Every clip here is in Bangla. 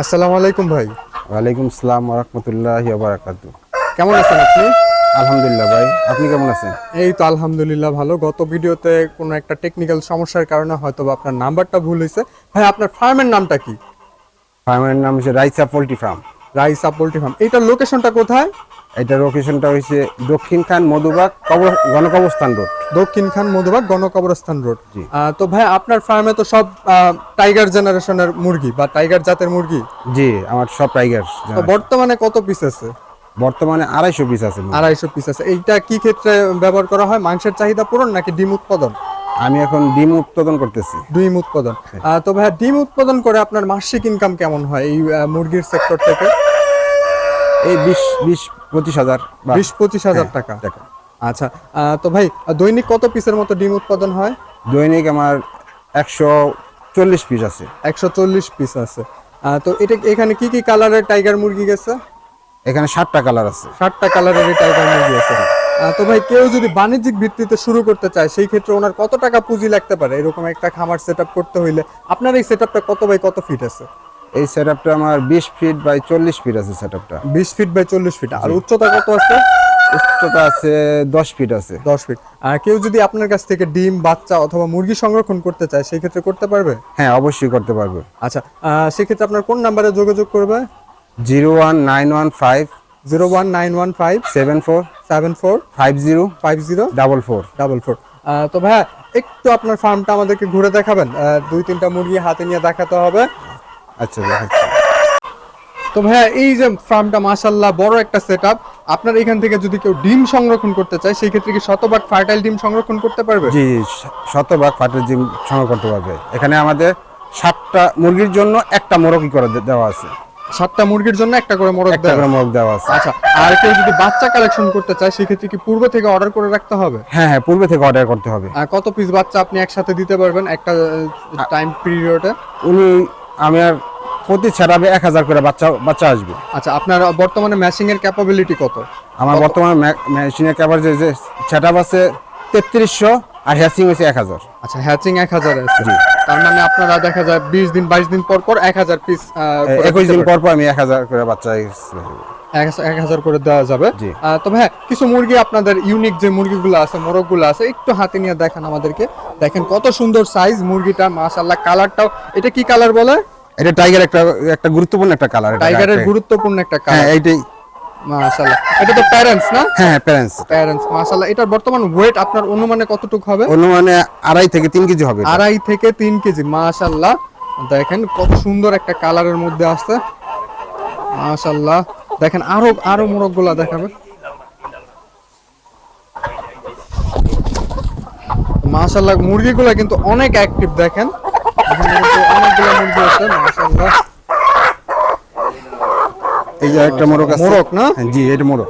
আসসালামু আলাইকুম ভাই। ওয়ালাইকুম আসসালাম রহমতুল্লাহ বারাকাতু কেমন আছেন আপনি? আলহামদুলিল্লাহ ভাই আপনি কেমন আছেন? এই তো আলহামদুলিল্লাহ ভালো। গত ভিডিওতে কোনো একটা টেকনিক্যাল সমস্যার কারণে হয়তো বা আপনার নাম্বারটা ভুল হয়েছে। ভাই আপনার ফার্মের নামটা কি? ফার্মের নাম হচ্ছে Raisa poultry farm. Raisa poultry farm. এইটার লোকেশনটা কোথায়? এটা লোকেশনটা হয়েছে দক্ষিণ খান মধুবাগ কবর গণকবরস্থান রোড। দক্ষিণ খান মধুবাগ গণকবরস্থান রোড। জি। তো ভাই আপনার ফার্মে তো সব টাইগার জেনারেশনের মুরগি বা টাইগার জাতের মুরগি? জি আমার সব টাইগার তো বর্তমানে কত পিস আছে? বর্তমানে আড়াইশো পিস আছে আড়াইশো পিস আছে। এইটা কি ক্ষেত্রে ব্যবহার করা হয়? মাংসের চাহিদা পূরণ নাকি ডিম উৎপাদন? আমি এখন ডিম উৎপাদন করতেছি। ডিম উৎপাদন। আহ, তো ভাই ডিম উৎপাদন করে আপনার মাসিক ইনকাম কেমন হয় এই মুরগির সেক্টর থেকে? এই বিশ বিশ পঁচিশ হাজার বিশ পঁচিশ হাজার হ্যাঁ, টাকা। টাকা আচ্ছা তো ভাই দৈনিক কত পিসের মতো ডিম উৎপাদন হয়? দৈনিক আমার একশো চল্লিশ পিস আছে। একশো চল্লিশ পিস আছে। তো এটা এখানে কি কি কালারের টাইগার মুরগি গেছে? এখানে ষাটটা কালার আছে। ষাটটা কালারের টাইগার মুরগি আছে। তো ভাই কেউ যদি বাণিজ্যিক ভিত্তিতে শুরু করতে চায় সেই ক্ষেত্রে ওনার কত টাকা পুঁজি লাগতে পারে? এরকম একটা খামার সেট করতে হইলে আপনার এই সেট কত বাই কত ফিট আছে? এই সেট আমার বিশ ফিট বাই চল্লিশ ফিট আছে সেট আপটা বিশ ফিট বাই চল্লিশ ফিট আর উচ্চতা কত আছে? উচ্চতা আছে দশ ফিট আছে। দশ ফিট আর কেউ যদি আপনার কাছ থেকে ডিম বাচ্চা অথবা মুরগি সংরক্ষণ করতে চায় সেই ক্ষেত্রে করতে পারবে? হ্যাঁ অবশ্যই করতে পারবে। আচ্ছা আহ, সেক্ষেত্রে আপনার কোন নাম্বারে যোগাযোগ করবে? Zero one nine one five zero one nine one five seven four seven four five zero five zero double four. Double four. তো ভাইয়া একটু আপনার ফার্মটা আমাদেরকে ঘুরে দেখাবেন। দুই তিনটা মুরগি হাতে নিয়ে দেখাতে হবে। আচ্ছা দেখাচ্ছি তো ভাইয়া এই যে ফার্মটা মাশাল্লাহ বড় একটা সেট আপ আপনার এখান থেকে যদি কেউ ডিম সংরক্ষণ করতে চায় সেই ক্ষেত্রে কি শতভাগ ফার্টাইল ডিম সংরক্ষণ করতে পারবে? জি শতভাগ ফাটের জিম সংগ্রহ করতে পারবে। এখানে আমাদের সাতটা মুরগির জন্য একটা মোরগই করে দেওয়া আছে। সাতটা মুরগির জন্য একটা করে মোরগ একটা করে মোরগ দেওয়া আছে। আচ্ছা আর কেউ যদি বাচ্চা কালেকশন করতে চায় সেক্ষেত্রে কি পূর্ব থেকে অর্ডার করে রাখতে হবে? হ্যাঁ হ্যাঁ পূর্বে থেকে অর্ডার করতে হবে। আর কত পিস বাচ্চা আপনি একসাথে দিতে পারবেন? একটা টাইম পিরিয়ডে উনি আমার প্রতি ছাড়াবে এক হাজার করে বাচ্চা বাচ্চা আসবে। আচ্ছা আপনার বর্তমানে ম্যাচিং এর ক্যাপাবিলিটি কত? আমার বর্তমানে মেশিনের এর যে যে সেট আছে তেত্রিশশো আর হ্যাচিং হয়েছে এক হাজার। আচ্ছা হ্যাচিং এক হাজার আছে। তার মানে আপনারা দেখা যায় বিশ দিন বাইশ দিন পর পর এক হাজার পিস একুশ দিন পর পর আমি এক হাজার করে বাচ্চা এক হাজার করে দেওয়া যাবে। তবে হ্যাঁ কিছু মুরগি আপনাদের ইউনিক যে মুরগিগুলো আছে মোরগগুলো আছে একটু হাতে নিয়ে দেখান আমাদেরকে। দেখেন কত সুন্দর সাইজ মুরগিটা মাশাল্লাহ কালারটাও এটা কি কালার বলে? এটা টাইগার একটা একটা গুরুত্বপূর্ণ একটা কালার টাইগারের গুরুত্বপূর্ণ একটা হ্যাঁ কালার এইটাই। মাশাল্লাহ এটা তো প্যারেন্টস না? হ্যাঁ প্যারেন্টস প্যারেন্টস এটার বর্তমান ওয়েট আপনার অনুমানে কতটুকু হবে? অনুমানে আড়াই থেকে তিন কেজি হবে আড়াই থেকে তিন কেজি মাশাল্লাহ দেখেন কত সুন্দর একটা কালারের মধ্যে আসছে। মাশাল্লাহ দেখেন আরও আরও মোরগগুলা দেখাবে। মাশাল্লাহ মুরগিগুলা কিন্তু অনেক অ্যাক্টিভ দেখেন। এখানে অনেকগুলো মুরগি আছে মাশাল্লাহ এই যে একটা মোরগ আছে। মোরগ না? হ্যাঁ, জি এটা মোরগ।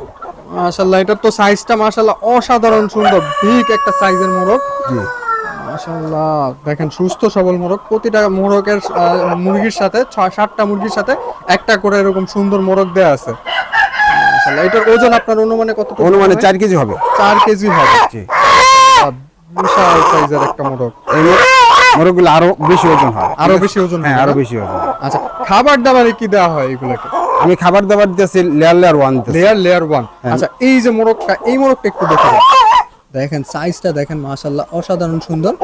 মাশাল্লাহ এটার তো সাইজটা মাশাল্লাহ অসাধারণ সুন্দর বিগ একটা সাইজের মোরগ। জি। মাশাআল্লাহ। দেখেন সুস্থ সবল মোরগ। প্রতিটা মোরগের মুরগির সাথে সাতটা মুরগির সাথে একটা করে এরকম সুন্দর মোরগ দেয়া আছে। মাশাআল্লাহ। এটার ওজন আপনার অনুমানে কত অনুমানে চার কেজি হবে। চার কেজি হবে। জি। বিশাল সাইজের একটা মোরগ। মোরগগুলো আরও বেশি ওজন হয়। আরও বেশি ওজন হ্যাঁ আরও বেশি ওজন আচ্ছা খাবার দাবারে কি দেওয়া হয় এগুলোকে? আমি খাবার দাবার দিতেছি layer layer one layer layer one আচ্ছা এই যে মোরগটা এই মোরগটা একটু দেখে। দেখেন সাইজটা দেখেন, মাশাআল্লাহ, অসাধারণ সুন্দর।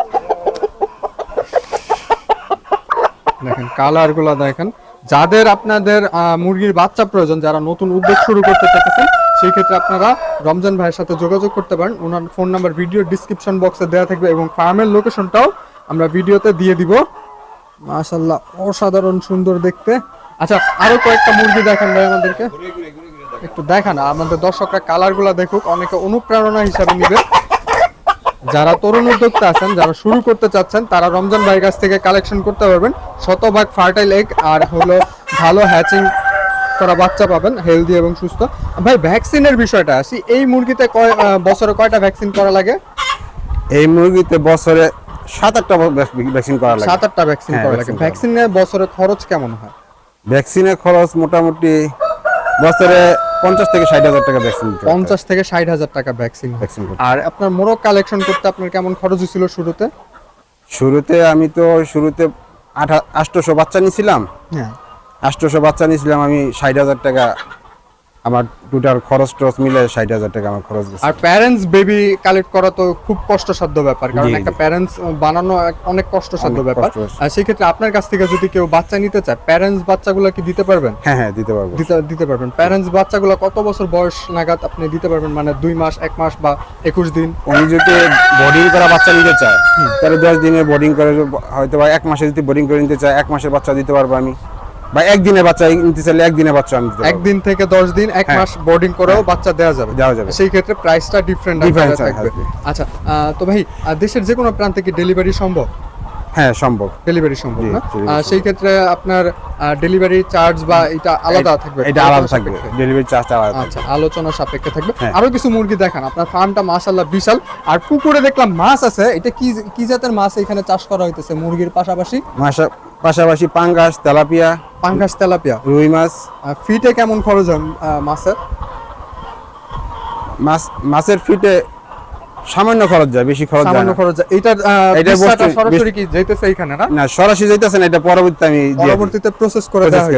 দেখেন কালারগুলা দেখেন। যাদের আপনাদের মুরগির বাচ্চা প্রয়োজন, যারা নতুন উদ্যোগ শুরু করতে চাইতেছেন, সেই ক্ষেত্রে আপনারা রমজান ভাইয়ের সাথে যোগাযোগ করতে পারেন। ওনার ফোন নাম্বার ভিডিও ডিসক্রিপশন বক্সে দেওয়া থাকবে এবং ফার্মের লোকেশনটাও আমরা ভিডিওতে দিয়ে দিব। মাশাআল্লাহ, অসাধারণ সুন্দর দেখতে। আচ্ছা আরও কয়েকটা মুরগি দেখান ভাই আমাদেরকে। একটু দেখান, আমাদের দর্শকরা কালারগুলা দেখুক, অনেকে অনুপ্রেরণা হিসাবে নিবে। যারা তরুণ উদ্যোক্তা আছেন যারা শুরু করতে চাচ্ছেন তারা রমজান ভাইয়ের কাছ থেকে কালেকশন করতে পারবেন। শতভাগ ফার্টাইল এগ আর হলো ভালো হ্যাচিং করা বাচ্চা পাবেন হেলদি এবং সুস্থ। ভাই ভ্যাকসিনের বিষয়টা আসি। এই মুরগিতে কয় বছরে কয়টা ভ্যাকসিন করা লাগে? এই মুরগিতে বছরে সাত আটটা ভ্যাকসিন করা লাগে। সাত আটটা ভ্যাকসিন করা লাগে। ভ্যাকসিনের বছরে খরচ কেমন হয়? ভ্যাকসিনের খরচ মোটামুটি বছরে পঞ্চাশ থেকে ষাট হাজার টাকা ভ্যাকসিন দিতে হয়। পঞ্চাশ থেকে ষাট হাজার টাকা ভ্যাকসিন ভ্যাকসিন আর আপনার মোরগ কালেকশন করতে আপনার কেমন খরচ হয়েছিল শুরুতে? শুরুতে আমি তো শুরুতে আঠা আটশোশো বাচ্চা নিয়েছিলাম হ্যাঁ। আষ্টশো বাচ্চা নিয়েছিলাম আমি ষাট হাজার টাকা আমার টোটাল খরচ টরচ মিলে ষাট হাজার টাকা আমার খরচ গেছে। আর প্যারেন্টস বেবি কালেক্ট করা তো খুব কষ্টসাধ্য ব্যাপার কারণ একটা প্যারেন্টস বানানো অনেক কষ্টসাধ্য ব্যাপার। আর সেই ক্ষেত্রে আপনার কাছ থেকে যদি কেউ বাচ্চা নিতে চায় প্যারেন্টস বাচ্চাগুলো কি দিতে পারবেন? হ্যাঁ হ্যাঁ দিতে পারব। দিতে দিতে পারবেন। প্যারেন্টস বাচ্চাগুলো কত বছর বয়স নাগাদ আপনি দিতে পারবেন? মানে দুই মাস এক মাস বা একুশ দিন? উনি যদি বোর্ডিং করা বাচ্চা নিতে চায় তাহলে দশ দিনে বোর্ডিং করে হয়তো বা এক মাসে যদি বোর্ডিং করে নিতে চায় এক মাসের বাচ্চা দিতে পারব আমি। বা একদিনের বাচ্চা নিতে চাইলে একদিনের বাচ্চা আমি একদিন থেকে দশ দিন এক হ্যাঁ। মাস বোর্ডিং করেও বাচ্চা দেওয়া যাবে। দেওয়া যাবে। সেই ক্ষেত্রে প্রাইসটা ডিফারেন্ট Difference থাকবে। আচ্ছা তো ভাই দেশের যে কোনো প্রান্তে কি ডেলিভারি সম্ভব? হ্যাঁ সম্ভব। ডেলিভারি সম্ভব না? সেই ক্ষেত্রে আপনার ডেলিভারি চার্জ বা এটা আলাদা থাকবে এটা আলাদা আলোচনা থাকবে। সাপেক্ষে। ডেলিভারি চার্জটা আলাদা থাকবে। আচ্ছা আলোচনা সাপেক্ষে থাকবে। হ্যাঁ। আরও কিছু মুরগি দেখান আপনার ফার্মটা মাশাআল্লাহ বিশাল। আর পুকুরে দেখলাম মাছ আছে এটা কি কি জাতের মাছ এখানে চাষ করা হইতেছে মুরগির পাশাপাশি? মাসা- পাশাপাশি পাঙ্গাস তেলাপিয়া পাঙ্গাস তেলাপিয়া। রুই মাছ। ফিটে কেমন খরচ হয় মাছের? মাছ মাছের ফিটে সামান্য খরচ যায় বেশি খরচ যায় সামান্য খরচ যায়। বস্তাটা বস্তু- সরাসরি কি যাইতেছে এখানে না? না সরাসরি যাইতেছে না এটা পরবর্তীতে আমি পরবর্তীতে প্রসেস করে দেওয়া হয়।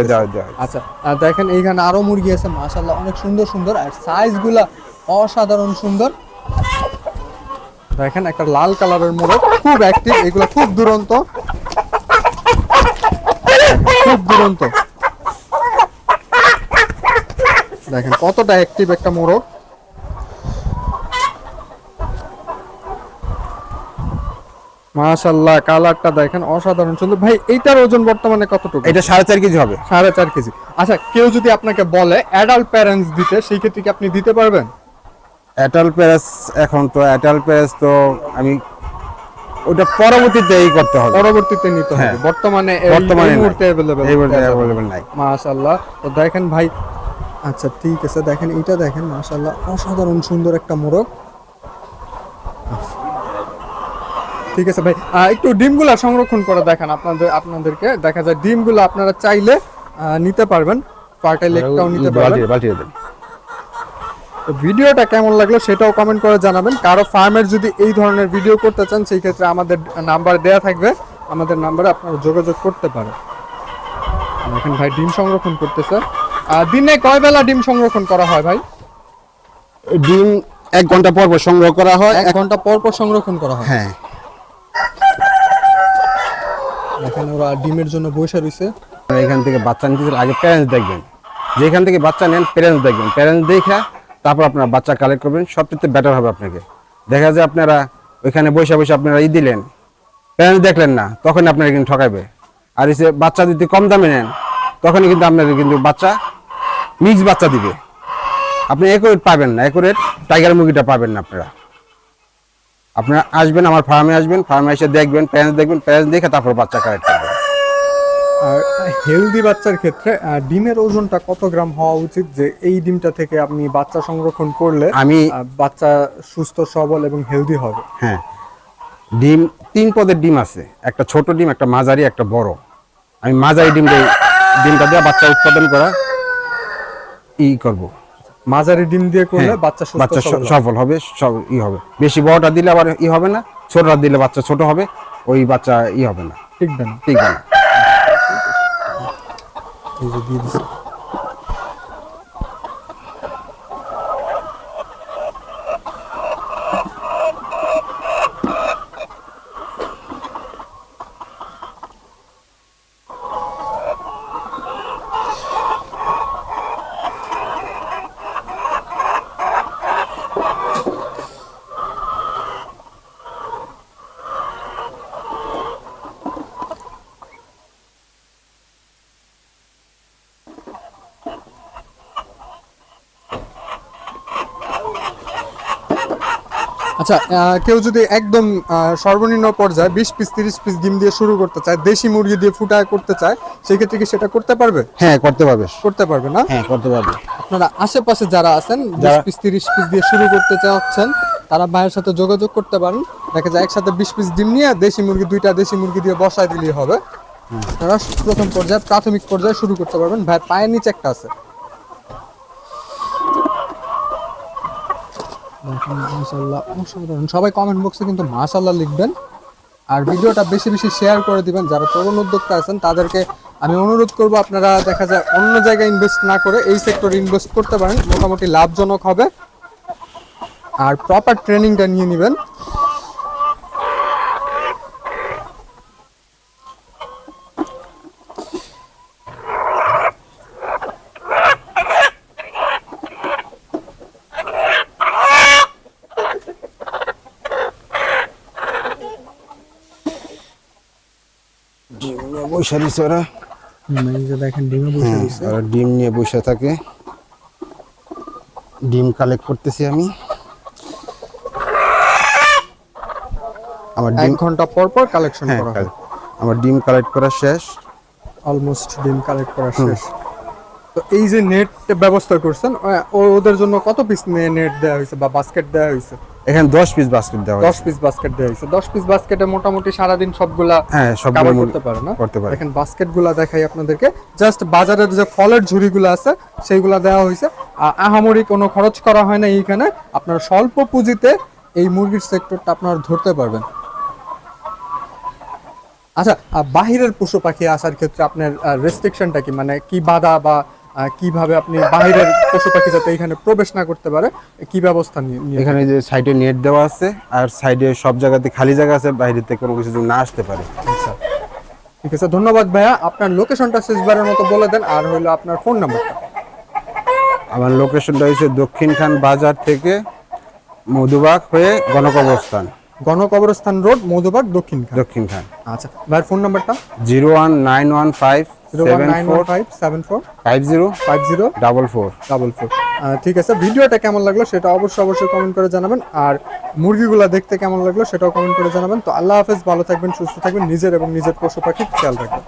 আচ্ছা দেখেন এইখানে আরও মুরগি আছে মাশাআল্লাহ অনেক সুন্দর সুন্দর আর সাইজগুলা অসাধারণ সুন্দর। দেখেন একটা লাল কালারের মোরগ খুব অ্যাক্টিভ এগুলো খুব দুরন্ত। দুরন্ত দেখেন কতটা অ্যাক্টিভ একটা মোরগ মাশাআল্লাহ কালারটা দেখেন অসাধারণ সুন্দর। ভাই এইটার ওজন বর্তমানে কতটুকু? এটা সাড়ে চার কেজি হবে। সাড়ে চার কেজি। আচ্ছা কেউ যদি আপনাকে বলে অ্যাডাল্ট প্যারেন্টস দিতে সেই ক্ষেত্রে কি আপনি দিতে পারবেন? অ্যাটাল প্যারেস এখন তো অ্যাটাল প্যারেস তো আমি ওটা পরবর্তীতে এই করতে হবে। পরবর্তীতে নিতে হবে। হ্যাঁ। বর্তমানে বর্তমানে এই মুহূর্তে অ্যাভেলেবেল এই মুহূর্তে অ্যাভেলেবল নাই। মাশাআল্লাহ। তো দেখেন ভাই আচ্ছা ঠিক আছে দেখেন এটা দেখেন মাশাআল্লাহ অসাধারণ সুন্দর একটা মোরগ। ঠিক আছে ভাই একটু ডিমগুলা সংরক্ষণ করে দেখান আপনাদের আপনাদেরকে। দেখা যায় ডিমগুলো আপনারা চাইলে আহ, নিতে পারবেন ফার্টাইল একটাও নিতে পারবেন। তো ভিডিওটা কেমন লাগল সেটাও কমেন্ট করে জানাবেন। কারও ফার্মের যদি এই ধরনের ভিডিও করতে চান সেই ক্ষেত্রে আমাদের নাম্বার দেয়া থাকবে। আমাদের নাম্বারে আপনারা যোগাযোগ করতে পারেন। এখন ভাই ডিম সংরক্ষণ করতেছে। আর দিনে কয় বেলা ডিম সংরক্ষণ করা হয় ভাই? ডিম এক ঘণ্টা পর পর সংগ্রহ করা হয়। এক ঘণ্টা পর পর সংরক্ষণ করা হয়। হ্যাঁ। দেখেন ওরা ডিমের জন্য বসে রয়েছে এখান থেকে বাচ্চা নিতে আগে প্যারেন্টস দেখবেন। যেখান থেকে বাচ্চা নেন প্যারেন্টস দেখবেন। প্যারেন্টস দেখা তারপর আপনারা বাচ্চা কালেক্ট করবেন, সবচেয়ে বেটার হবে আপনাকে। দেখা যায় আপনারা ওইখানে বসে বসে আপনারা ই দিলেন প্যারেন্টস দেখলেন না তখন আপনারা কিন্তু ঠকাইবে। আর এসে বাচ্চা যদি কম দামে নেন, তখনই কিন্তু আপনাদের কিন্তু বাচ্চা মিক্স বাচ্চা দিবে। আপনি একুরেট পাবেন না একুরেট টাইগার মুরগিটা পাবেন না আপনারা। আপনারা আসবেন, আমার ফার্মে আসবেন ফার্মে এসে দেখবেন প্যারেন্টস দেখবেন প্যারেন্টস দেখে তারপর বাচ্চা কালেক্ট আর হেলদি বাচ্চার ক্ষেত্রে ডিমের ওজনটা কত গ্রাম হওয়া উচিত? যে এই ডিমটা থেকে আপনি বাচ্চা সংরক্ষণ করলে আমি বাচ্চা সুস্থ সবল এবং হেলদি হবে। হ্যাঁ। ডিম তিন পদের ডিম আছে। একটা ছোট ডিম একটা মাঝারি একটা বড়। আমি মাঝারি ডিম দিয়ে ডিমটা দিয়ে বাচ্চা উৎপাদন করা ই করব। মাঝারি ডিম দিয়ে করলে হ্যাঁ, বাচ্চা সুস্থ বাচ্চা। সফল হবে। সব ই হবে। বেশি বড়টা দিলে আবার ই হবে না ছোটটা দিলে বাচ্চা ছোট হবে ওই বাচ্চা ই হবে না। ঠিক না? ঠিক না? এই যে আচ্ছা কেউ যদি একদম সর্বনিম্ন পর্যায়ে বিশ পিস তিরিশ পিস ডিম দিয়ে শুরু করতে চায় দেশি মুরগি দিয়ে ফুটা করতে চায় সেক্ষেত্রে কি সেটা করতে পারবে? হ্যাঁ করতে পারবে। করতে পারবে না? হ্যাঁ করতে পারবে। আপনারা আশেপাশে যারা আছেন বিশ পিস তিরিশ পিস দিয়ে শুরু করতে চাচ্ছেন তারা ভাইয়ের সাথে যোগাযোগ করতে পারেন। দেখা যায় একসাথে বিশ পিস ডিম নিয়ে দেশি মুরগি দুইটা দেশি মুরগি দিয়ে বসায় দিলেই হবে। তারা প্রথম পর্যায়ে প্রাথমিক পর্যায়ে শুরু করতে পারবেন। ভাইয়ের পায়ের নিচে একটা আছে। মাশাআল্লাহ, অসাধারণ। সবাই কমেন্ট বক্সে কিন্তু মাসাল্লাহ লিখবেন। আর ভিডিওটা বেশি বেশি শেয়ার করে দিবেন। যারা তরুণ উদ্যোক্তা আছেন তাদেরকে আমি অনুরোধ করব আপনারা দেখা যায় অন্য জায়গায় ইনভেস্ট না করে এই সেক্টরে ইনভেস্ট করতে পারেন। মোটামুটি লাভজনক হবে। আর প্রপার ট্রেনিংটা নিয়ে নেবেন ডিম নিয়ে বসে রয়েছে ওরা। দেখেন ডিমে বসে ওরা ডিম নিয়ে বসে থাকে। ডিম কালেক্ট করতেছি আমি। আমার ডিম ঘণ্টা পর পর কালেকশন হ্যাঁ করা হয়। আমার ডিম কালেক্ট করা শেষ। অলমোস্ট ডিম কালেক্ট করা শেষ। তো এই যে নেট ব্যবস্থা করছেন ওদের জন্য কত পিস নেট দেওয়া হয়েছে বা বাস্কেট দেওয়া হয়েছে? এখানে দশ পিস বাস্কেট দেওয়া দশ হয়েছে। পিস বাস্কেট দেওয়া হয়েছে। দশ পিস বাস্কেটে মোটামুটি সারাদিন সবগুলা হ্যাঁ করতে পারে না। করতে পারে। দেখেন বাস্কেটগুলা দেখাই আপনাদেরকে। জাস্ট বাজারের যে ফলের ঝুড়িগুলো আছে সেইগুলা দেওয়া হয়েছে। আহামরি কোনো খরচ করা হয় না এইখানে। আপনারা স্বল্প পুঁজিতে এই মুরগির সেক্টরটা আপনারা ধরতে পারবেন। আচ্ছা বাহিরের পশু পাখি আসার ক্ষেত্রে আপনার রেস্ট্রিকশনটা কি? মানে কি বাধা বা কীভাবে আপনি বাহিরের পশু পাখি যাতে এখানে প্রবেশ না করতে পারে কি ব্যবস্থা নিয়ে নিয়ে- এখানে যে সাইডে নেট দেওয়া আছে আর সাইডে সব জায়গাতে খালি জায়গা আছে বাইরে থেকে কোনো কিছু না আসতে পারে। আচ্ছা। ঠিক আছে ধন্যবাদ ভাইয়া। আপনার লোকেশনটা শেষবারের মতো বলে দেন আর হইল আপনার ফোন নাম্বারটা আমার লোকেশনটা হচ্ছে দক্ষিণখান বাজার থেকে মধুবাগ হয়ে গণকবরস্থান। গণকবরস্থান রোড মধুবাগ দক্ষিণ খান। দক্ষিণখান আচ্ছা ভাইয়ের ফোন নাম্বারটা? Zero one nine one five ঠিক আছে ভিডিওটা কেমন লাগল সেটা অবশ্যই অবশ্যই কমেন্ট করে জানাবেন আর মুরগিগুলো দেখতে কেমন লাগল সেটাও কমেন্ট করে জানাবেন। তো আল্লাহ হাফেজ ভালো থাকবেন সুস্থ থাকবেন নিজের এবং নিজের পশু পাখির খেয়াল রাখবেন।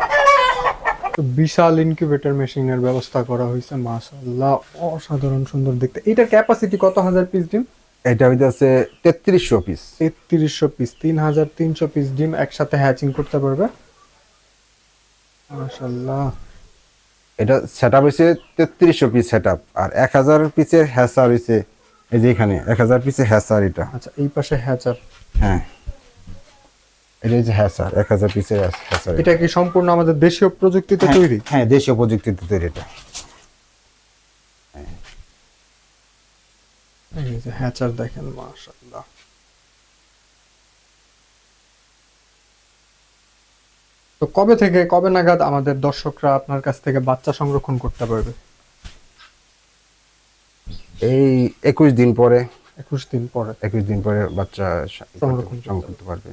তো বিশাল ইনকিউবেটর মেশিনের ব্যবস্থা করা হয়েছে মাশাআল্লাহ অসাধারণ সুন্দর দেখতে। এটার ক্যাপাসিটি কত হাজার পিস ডিম? এটা হইতেছে তেত্রিশশো পিস তেত্রিশশো পিস তিন হাজার তিনশো পিস ডিম একসাথে হ্যাচিং করতে পারবে। মাশাআল্লাহ। এটা সেট আপ হয়েছে তেত্রিশশো পিস সেট আপ আর এক হাজার পিসের হ্যাসার হয়েছে এই যে এখানে এক হাজার পিসের হ্যাসার এটা। আচ্ছা এই পাশে হ্যাচার হ্যাঁ। এটা হচ্ছে এক হাজার পিসের হ্যাসার এটা। কি সম্পূর্ণ আমাদের দেশীয় প্রযুক্তিতে তৈরি? হ্যাঁ দেশীয় প্রযুক্তিতে তৈরি এটা। এই যে হ্যাচার দেখেন মাশাল্লাহ তো কবে থেকে কবে নাগাদ আমাদের দর্শকরা আপনার কাছ থেকে বাচ্চা সংরক্ষণ করতে পারবে? এই একুশ দিন পরে একুশ দিন পরে। একুশ দিন পরে বাচ্চা সংরক্ষণ করতে পারবে।